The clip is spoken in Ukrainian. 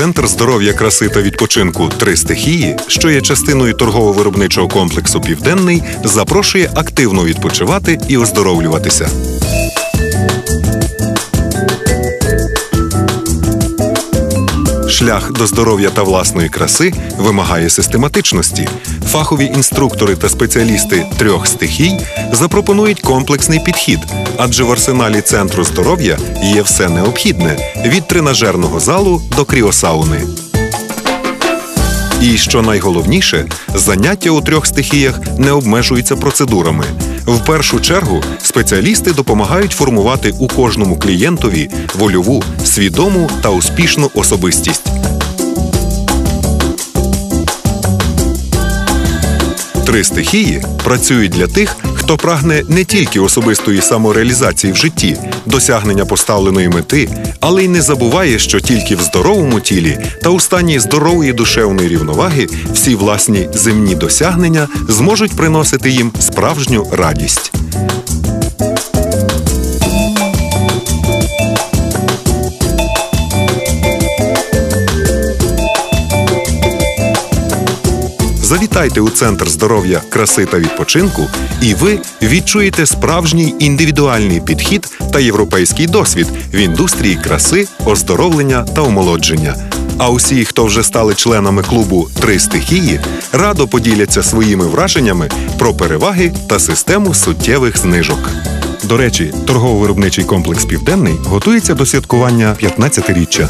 Центр здоров'я, краси та відпочинку Три стихії, що є частиною торгово-виробничого комплексу Південний, запрошує активно відпочивати і оздоровлюватися. Шлях до здоров'я та власної краси вимагає систематичності. Фахові інструктори та спеціалісти трьох стихій запропонують комплексний підхід, адже в арсеналі центру здоров'я є все необхідне від тренажерного залу до кріосауни. І що найголовніше, заняття у трьох стихіях не обмежуються процедурами. В першу чергу спеціалісти допомагають формувати у кожному клієнтові вольову, свідому та успішну особистість. Три стихії працюють для тих, хто прагне не тільки особистої самореалізації в житті, досягнення поставленої мети, але й не забуває, що тільки в здоровому тілі та у стані здорової душевної рівноваги всі власні земні досягнення зможуть приносити їм справжню радість. Завітайте у центр здоров'я, краси та відпочинку, і ви відчуєте справжній індивідуальний підхід та європейський досвід в індустрії краси, оздоровлення та омолодження. А усі, хто вже стали членами клубу Три стихії, радо поділяться своїми враженнями про переваги та систему суттєвих знижок. До речі, торгово-виробничий комплекс Південний готується до святкування 15-річчя.